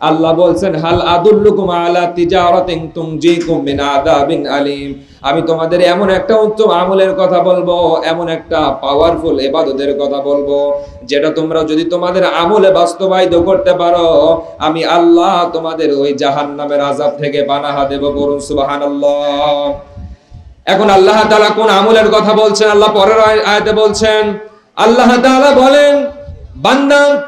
আল্লাহ বলছেন, হাল আদুল্লুকুম আলা তিজারাতিন তুনজিকুম মিন আযাবিন আলিম। আমি তোমাদের এমন একটা উত্তম আমলের কথা বলব, এমন একটা পাওয়ারফুল ইবাদতের কথা বলব, যেটা তোমরা যদি তোমাদের আমলে বাস্তবায়িত করতে পারো, আমি আল্লাহ তোমাদের ওই জাহান্নামের আযাব থেকে পানাহা দেব বলুন, সুবহানাল্লাহ। এখন আল্লাহ তাআলা কোন আমলের কথা বলছেন? আল্লাহ পরের আয়- আয়াতে বলছেন, আল্লাহ তাআলা বলেন, বান্দা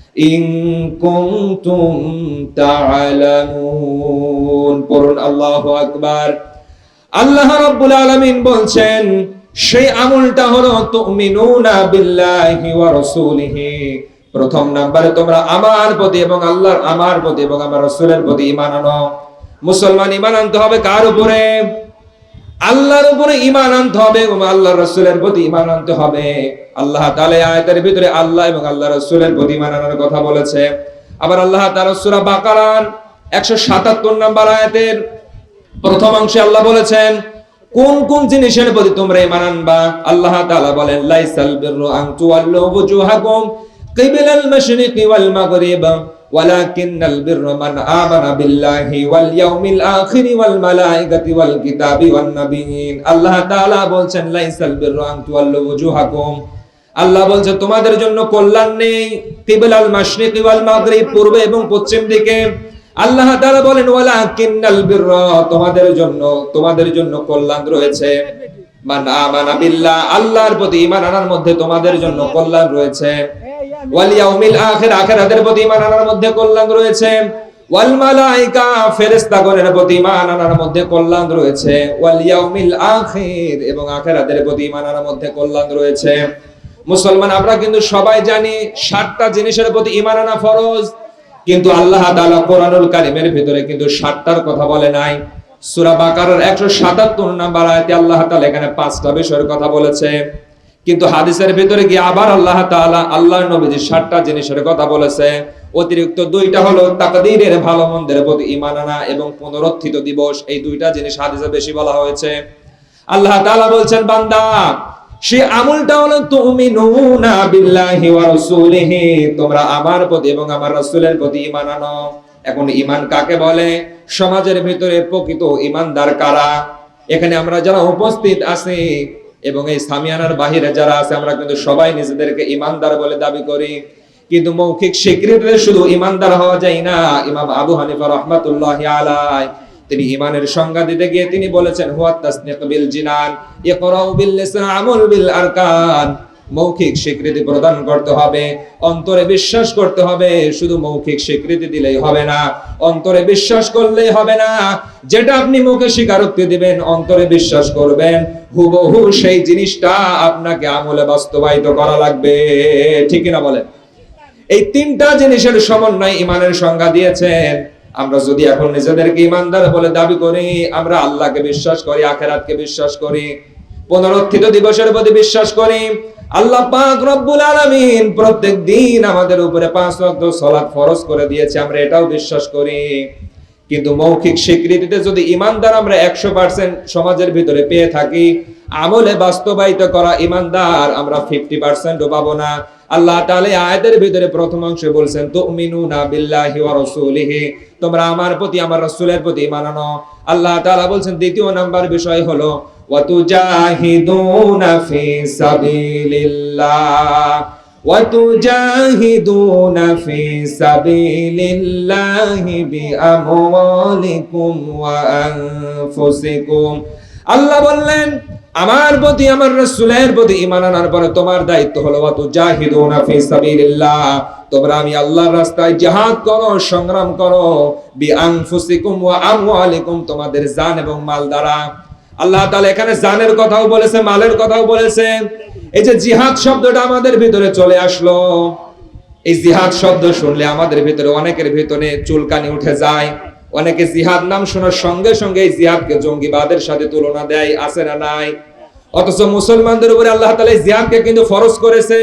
আল্লাহ রাব্বুল আলামিন বলছেন, সেই আমলটা হলো তুমি প্রথম নাম্বারে তোমরা আমার প্রতি এবং আল্লাহর আমার প্রতি এবং আমার রসুলের প্রতি ইমান আনো। মুসলমান ইমান আনতে হবে কার উপরে? আল্লাহর উপরে ঈমান আনতে হবে এবং আল্লাহর রাসূলের প্রতি ঈমান আনতে হবে। আল্লাহ এই আয়াতের ভিতরে আল্লাহ এবং আল্লাহর রাসূলের প্রতি ঈমান আনার কথা বলেছে। আবার আল্লাহ তাআলা সূরা বাকারার 177 নম্বর আয়াতের প্রথম অংশে আল্লাহ বলেছেন, কোন কোন জিনিসের প্রতি তোমরা ঈমান আনবা? আল্লাহ তাআলা বলেন, লাইসাল বিররু আন তুওয়াল্লু ওয়ুজুহাকুম কিবলাল মাশরিকি ওয়াল মাগরিব। ওয়াল ইয়াউমিল আখির ওয়াল মালাইকাতি ওয়াল কিতাবি ওয়ান নাবিয়িন। আল্লাহ তাআলা বলছেন, লাইসাল বিররু আন তুওয়াল্লু ওয়ুজুহাকুম আল্লাহ বলছে, তোমাদের জন্য কল্যাণ নেই। কিবলাল মাশরিকি ওয়াল মাগরিব পূর্ব এবং পশ্চিম দিকে। আল্লাহ তাআলা বলেন ওয়ালা কিন্নাল বিররা, তোমাদের জন্য তোমাদের জন্য কল্যাণ রয়েছে। মান আমানা বিল্লাহ, আল্লাহর প্রতি ঈমান আনার মধ্যে তোমাদের জন্য কল্যাণ রয়েছে। ওয়াল ইয়াউমিল আখির আখিরাতের প্রতি ঈমান আনার মধ্যে কল্যাণ রয়েছে। ওয়াল মালাইকা ফেরেশতাগণের প্রতি ঈমান আনার মধ্যে কল্যাণ রয়েছে। ওয়াল ইয়াউমিল আখির এবং আখিরাতের প্রতি ঈমান আনার মধ্যে কল্যাণ রয়েছে। মুসলমান আমরা কিন্তু সবাই জানি সাতটা জিনিসের প্রতি ঈমান আনা ফরজ কিন্তু আল্লাহ তাআলা কোরআনুল কারীমের ভিতরে কিন্তু সাতটার কথা বলে নাই। সূরা বাকারার 177 নম্বর আয়াতে আল্লাহ তাআলা এখানে পাঁচটা বিষয়ের কথা বলেছে। কিন্তু হাদিসের ভিতরে গিয়ে আবার আল্লাহ তাআলা আল্লাহর নবীজি সাতটা জিনিসের কথা বলেছে। অতিরিক্ত দুইটা হলো তাকদীরের ভালো মন্দের প্রতি ঈমান আনা এবং পুনরুত্থিত দিবস। এই দুইটা জিনিস হাদিসে বেশি বলা হয়েছে। আল্লাহ তাআলা বলছেন, বান্দা, সে হলো বিল্লাহি ওয়া রাসূলিহি তোমরা আমার প্রতি এবং আমার রাসূলের প্রতি আনো। এখন কাকে বলে? সমাজের ভিতরে প্রকৃত ঈমানদার কারা? এখানে আমরা যারা উপস্থিত আছি এবং এই সামিয়ানার বাহিরে যারা আছে, আমরা কিন্তু সবাই নিজেদেরকে ইমানদার বলে দাবি করি। কিন্তু মৌখিক স্বীকৃতিতে শুধু ইমানদার হওয়া যায় না। ইমাম আবু হানিফা রহমাতুল্লাহ আলাই তিনি ইমানের সংজ্ঞা দিতে গিয়ে তিনি বলেছেন হুয়াত তাসনিক বিল জিনান, ইকরাউ বিল লিসান, আমল বিল আরকান। মৌখিক স্বীকৃতি প্রদান করতে হবে। অন্তরে বিশ্বাস করতে হবে, শুধু মৌখিক স্বীকৃতি দিলেই হবে না। অন্তরে বিশ্বাস করলেই হবে না। যেটা আপনি মুখে স্বীকারোক্তি দিবেন, অন্তরে বিশ্বাস করবেন, হুবহু সেই জিনিসটা আপনাকে আমলে বাস্তবায়িত করা লাগবে। ঠিক না বলেন? এই তিনটা জিনিসের সমন্বয় ইমানের সংজ্ঞা দিয়েছেন। আমরা যদি এখন নিজেদেরকে ইমানদার বলে দাবি করি, আমরা আল্লাহকে বিশ্বাস করি, আখেরাতকে বিশ্বাস করি, পুনরুত্থিত দিবসের প্রতি বিশ্বাস করি আল্লাহ পাক রব্বুল আলামিন প্রত্যেক দিন আমাদের উপরে পাঁচ ওয়াক্ত সালাত ফরজ করে দিয়েছে, আমরা এটাও বিশ্বাস করি। কিন্তু মৌখিক স্বীকৃতিতে যদি ইমানদার আমরা একশো পার্সেন্ট সমাজের ভিতরে পেয়ে থাকি, আমলে বাস্তবায়িত করা ইমানদার আমরা ফিফটি পার্সেন্টও পাবো না। আল্লাহ তাআলা আয়াতের ভিতরে প্রথম অংশে বলছেন, তুমিনুনা বিল্লাহি ওয়া রাসূলিহি তোমরা আমার প্রতি, আমার রাসূলের প্রতি ঈমান আনো। আল্লাহ তাআলা বলছেন, দ্বিতীয় নাম্বার বিষয় হলো ওয়া তুজাহিদুনা ফি সাবিলিল্লাহ وتجاهدون في سبيل الله بأموالكم وأنفسكم আল্লাহ বললেন আমার প্রতি আমার রাসূলের প্রতি ঈমান আনার পরে তোমার দায়িত্ব হলো ওয়াতু জাহিদুনা ফি সাবিলিল্লাহ তোমরা আমি আল্লাহর রাস্তায় জিহাদ করো সংগ্রাম করো বি আনফুসিকুম ওয়া আমওয়ালিকুম তোমাদের জান এবং মাল দ্বারা আল্লাহ তাআলা এখানে জানের কথাও বলেছে, মালের কথাও বলেছে। এই যে জিহাদ শব্দটা আমাদের ভিতরে চলে আসলো। এই জিহাদ শব্দ শুনলে আমাদের ভিতরে অনেকের ভিতরে চুলকানি উঠে যায়। অনেকে জিহাদ নাম শোনার সঙ্গে সঙ্গে এই জিহাদকে জঙ্গিবাদের সাথে তুলনা দেয়, আছে না নাই? অথচ মুসলমানদের উপরে আল্লাহ তাআলা জিহাদকে কিন্তু ফরজ করেছে।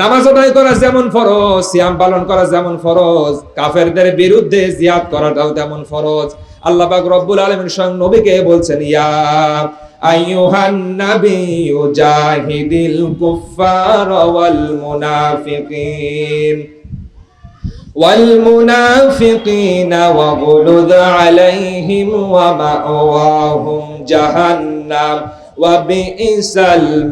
নামাজ আদায় করা যেমন ফরজ, সিয়াম পালন করা যেমন ফরজ, কাফেরদের বিরুদ্ধে জিহাদ করাটাও তেমন ফরজ। আল্লাহ পাক রব্বুল আলামিন স্বয়ং নবীকে বলছেন ইয়া আইয়ুহান নাবিয়্যু জাহিদিল কুফফার ওয়াল মুনাফিকিন والمنافقين واغلظ عليهم ومأواهم جهنم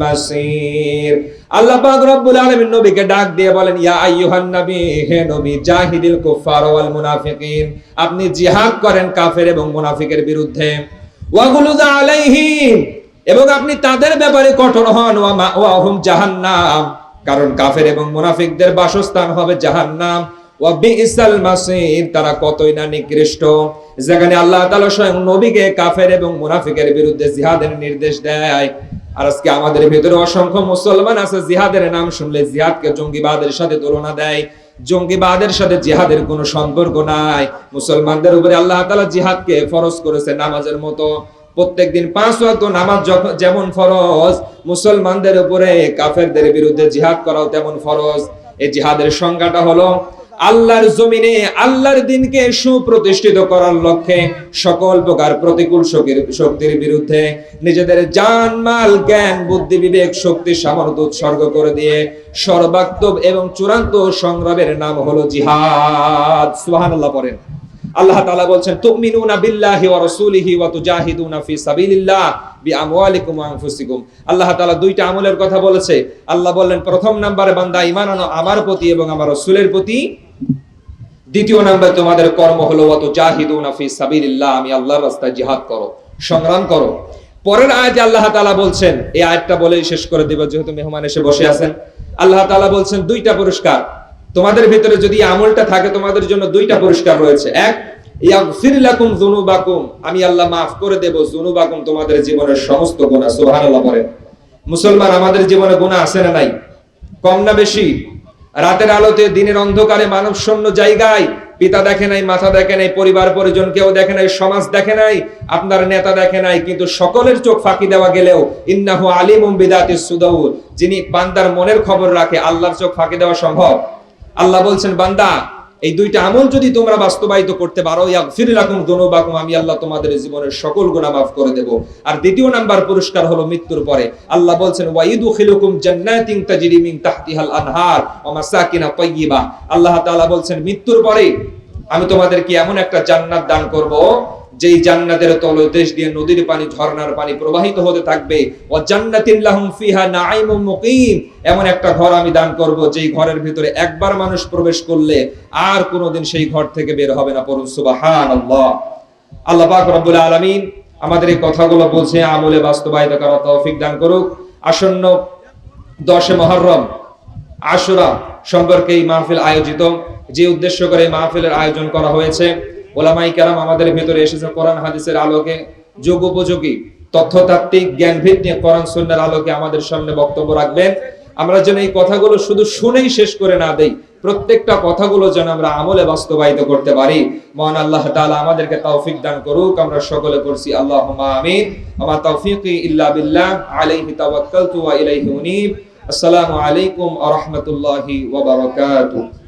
মাসির। আল্লাহ পাক রব্বুল আলামিন নবীকে ডাক দিয়ে বলেন, ইয়া আইয়ুহান নবী, হে নবী, জাহিদিল কুফার ওয়াল মুনাফিকিন, আপনি জিহাদ করেন কাফের এবং মুনাফিকের বিরুদ্ধে। ওয়াগুলুযা আলাইহিম, এবং আপনি তাদের ব্যাপারে কঠোর হন। ওয়া মাওয়াহুম জাহান্নাম, কারণ কাফের এবং মুনাফিকদের বাসস্থান হবে জাহান্নাম। তারা কতই না নিকৃষ্ট। যেখানে আল্লাহ তাআলা স্বয়ং নবীকে কাফের এবং মুনাফিকের বিরুদ্ধে জিহাদের নির্দেশ দেয়। আর আজকে আমাদের ভিতরে অসংখ্য মুসলমান আছে, জিহাদের নাম শুনলে জিহাদকে জঙ্গিবাদের সাথে তুলনা দেয়। জঙ্গিবাদের সাথে জিহাদের কোনো সম্পর্ক নাই। মুসলমানদের উপরে আল্লাহ তাআলা জিহাদকে ফরজ করেছে নামাজের মতো। প্রত্যেকদিন পাঁচ ওয়াক্ত নামাজ যেমন ফরজ, মুসলমানদের উপরে কাফেরদের বিরুদ্ধে জিহাদ করাও তেমন ফরজ। এই জিহাদের সংজ্ঞাটা হলো আল্লাহর জমিনে, আল্লাহর দিনকে সুপ্রতিষ্ঠিত করার লক্ষ্যে সকল প্রকার প্রতিকূল শক্তির- বিরুদ্ধে নিজেদের জান, মাল, জ্ঞান, বুদ্ধি, বিবেক, শক্তি, সামর্থ্য উৎসর্গ করে দিয়ে সর্বাত্মক এবং চূড়ান্ত সংগ্রামের নাম হলো জিহাদ। সুবহানাল্লাহ পড়েন। আল্লাহ তাআলা বলছেন, তুমিনুনা বিল্লাহি ওয়া রাসূলিহি ওয়া তুজাহিদুনা ফি সাবিলিল্লাহ বিআমওয়ালিকুম ওয়া আনফুসিকুম। আল্লাহ তাআলা দুইটা আমলের কথা বলেছে। আল্লাহ বললেন, প্রথম নম্বরে বান্দা ঈমান আনো আমার প্রতি এবং আমার রাসূলের প্রতি। দ্বিতীয় নাম্বার তোমাদের কর্ম হলো ওয়া তুজাহিদুনা ফি সাবিলিল্লাহ আমি আল্লাহর রাস্তায় জিহাদ করো, সংগ্রাম করো। পরের আয়াতে আল্লাহ তাআলা বলছেন, এই আয়াতটা বলেই শেষ করে দেব, যেহেতু মেহমান এসে বসে আছেন। আল্লাহ তাআলা বলছেন, দুইটা পুরস্কার, তোমাদের ভিতরে যদি আমলটা থাকে, তোমাদের জন্য দুইটা পুরস্কার রয়েছে। এক আমি আল্লাহ মাফ করে দেব, যুনুবাকুম তোমাদের জীবনের সমস্ত গুনাহ, সুবহানাল্লাহ বলেন। মুসলমান, আমাদের জীবনে গুনাহ আছে না নাই? কম না বেশি? রাতের আলোতে দিনের অন্ধকারে মানব শূন্য জায়গায়, পিতা দেখে নাই মাথা দেখে নাই, পরিবার পরিজন কেউ দেখে নাই, সমাজ দেখে নাই, আপনার নেতা দেখে নাই, কিন্তু সকলের চোখ ফাঁকি দেওয়া গেলেও ইন্নাহু আলিম বিদাতিস সুদাউর যিনি বান্দার মনের খবর রাখে, আল্লাহর চোখ ফাঁকি দেওয়া সম্ভব। আল্লাহ বলছেন, বান্দা এই দুইটা আমল যদি তোমরা বাস্তবায়িত করতে পারো আমি আল্লাহ তোমাদের জীবনের সকল গুনাহ মাফ করে দেব। আর দ্বিতীয় নাম্বার পুরস্কার হলো মৃত্যুর পরে। আল্লাহ বলছেন, ওয়াইদুখিলুকুম জান্নাতিন তাজরি তাহতিহাল আনহার ওয়া মাসাকিনা আল্লাহ তাআলা বলছেন, মৃত্যুর পরে আমি তোমাদেরকে এমন একটা জান্নাত দান করব যেই জান্নাতের তলদেশ দিয়ে নদীর পানি, ঝর্ণার পানি প্রবাহিত হতে থাকবে। ও জান্নাতিন লাহুম ফিহা নাঈমুম মুকিম। এমন একটা ঘর আমি দান করব, যেই ঘরের ভিতরে একবার মানুষ প্রবেশ করলে আর কোনোদিন সেই ঘর থেকে বের হবে না পড়ুন। সুবহানাল্লাহ। আল্লাহ পাক রব্বুল আলামিন আমাদের এই কথাগুলো বুঝে আমলে বাস্তবায়িত করার তৌফিক দান করুক। আসন্ন দশে মহররম আশুরা সম্পর্কে এই মাহফিল আয়োজিত, যে উদ্দেশ্য করে মাহফিলের আয়োজন করা হয়েছে ওলামাই কেরাম আমাদের ভেতরে এসেছে কোরআন, হাদিসের আলোকে। যোগ উপযোগী, তথ্যতাত্ত্বিক জ্ঞান ভিত্তিক কোরআন সুন্নার আলোকে আমাদের সামনে বক্তব্য রাখবেন। আমরা যেন এই কথাগুলো শুধু শুনেই শেষ করে না দেই, প্রত্যেকটা কথাগুলো যেন আমরা আমলে বাস্তবায়িত করতে পারি। মহান আল্লাহ তাআলা আমাদেরকে তৌফিক দান করুক, আমরা সকলে করছি আল্লাহুম্মা আমিন। আমা তৌফিকি ইল্লা বিল্লাহ, আলাইহি তাওয়াক্কালতু ওয়া ইলাইহি উনীব। আসসালামু আলাইকুম ওয়া রাহমাতুল্লাহি ওয়া বারাকাতুহু।